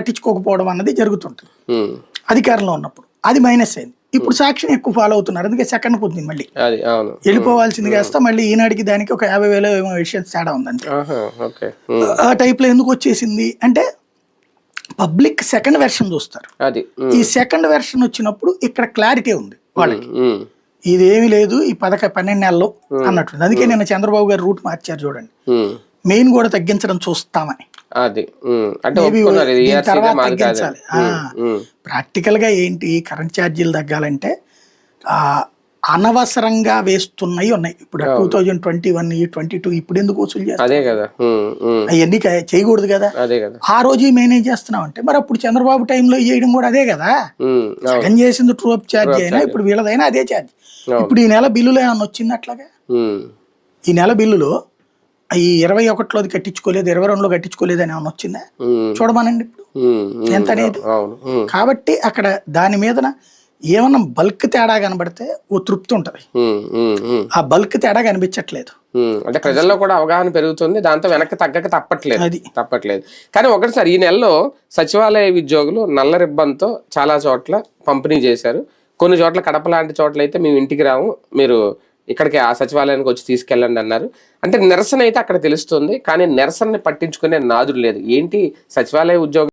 పట్టించుకోకపోవడం అన్నది జరుగుతుంటుంది. అధికారంలో ఉన్నప్పుడు. అది మైనస్ అయింది. ఇప్పుడు సాక్షిని ఎక్కువ ఫాలో అవుతున్నారు. అందుకే సెకండ్ పోతుంది మళ్ళీ. వెళ్ళిపోవాల్సింది కాస్త మళ్ళీ ఈనాటికి దానికి ఒక యాభై వేల ఏమో విషయం తేడా ఉంది అంతే ఆహా, ఓకే. ఉమ్. ఆ టైప్లో ఎందుకు వచ్చేసింది అంటే పబ్లిక్ సెకండ్ వెర్షన్ చూస్తారు. ఈ సెకండ్ వెర్షన్ వచ్చినప్పుడు ఇక్కడ క్లారిటీ ఉంది వాళ్ళకి. ఇదేమి లేదు ఈ పదక పన్నెండు నెలలు అన్నట్టుంది. అందుకే నిన్న చంద్రబాబు గారు రూట్ మార్చారు చూడండి. మెయిన్ కూడా తగ్గించడం చూస్తామని. అది. అంటే ఒప్పుకున్నారు. ఇది తర్వాత తగ్గించాలి. ప్రాక్టికల్గా ఏంటి? కరెంట్ ఛార్జీలు తగ్గాలంటే అనవసరంగా వేస్తున్నాయి ఉన్నాయి. ఇప్పుడు two thousand twenty one twenty two ఇప్పుడు ఎందుకు వసూలు చేస్తారు. అవన్నీ చేయకూడదు కదా. ఆ రోజు మేనేజ్ చేస్తున్నాం అంటే మరి అప్పుడు చంద్రబాబు టైంలో చేయడం కూడా అదే కదా. జగన్ చేసింది ట్రూ అప్ ఛార్జ్ అయినా ఇప్పుడు వీళ్ళదైనా అదే ఛార్జ్. ఇప్పుడు ఈ నెల బిల్లులో ఏమన్నా వచ్చింది అట్లాగా. ఈ నెల బిల్లులో ఈ ఇరవై ఒకటిలోది కట్టించుకోలేదు ఇరవై రెండులో కట్టించుకోలేదు అని ఏమన్నా వచ్చిందా. చూడమనండి ఇప్పుడు. ఎంత అనేది. కాబట్టి అక్కడ దాని మీదన ఏమన్నా బల్క్ తేడా కనబడితే ఓ తృప్తి ఉంటుంది. ఆ బల్క్ తేడా కనిపించట్లేదు అంటే ప్రజల్లో కూడా అవగాహన పెరుగుతుంది దాంతో వెనక్కి తగ్గక తప్పట్లేదు అది. తప్పట్లేదు కానీ ఒకటి సార్ ఈ నెలలో సచివాలయ ఉద్యోగులు నల్ల రిబ్బన్తో చాలా చోట్ల పంపిణీ చేశారు కొన్ని చోట్ల కడప లాంటి చోట్ల అయితే మేము ఇంటికి రాము మీరు ఇక్కడికి ఆ సచివాలయానికి వచ్చి తీసుకెళ్ళండి అన్నారు. అంటే నిరసన అయితే అక్కడ తెలుస్తుంది కానీ నిరసనని పట్టించుకునే నాదుడు లేదు. ఏంటి సచివాలయ ఉద్యోగం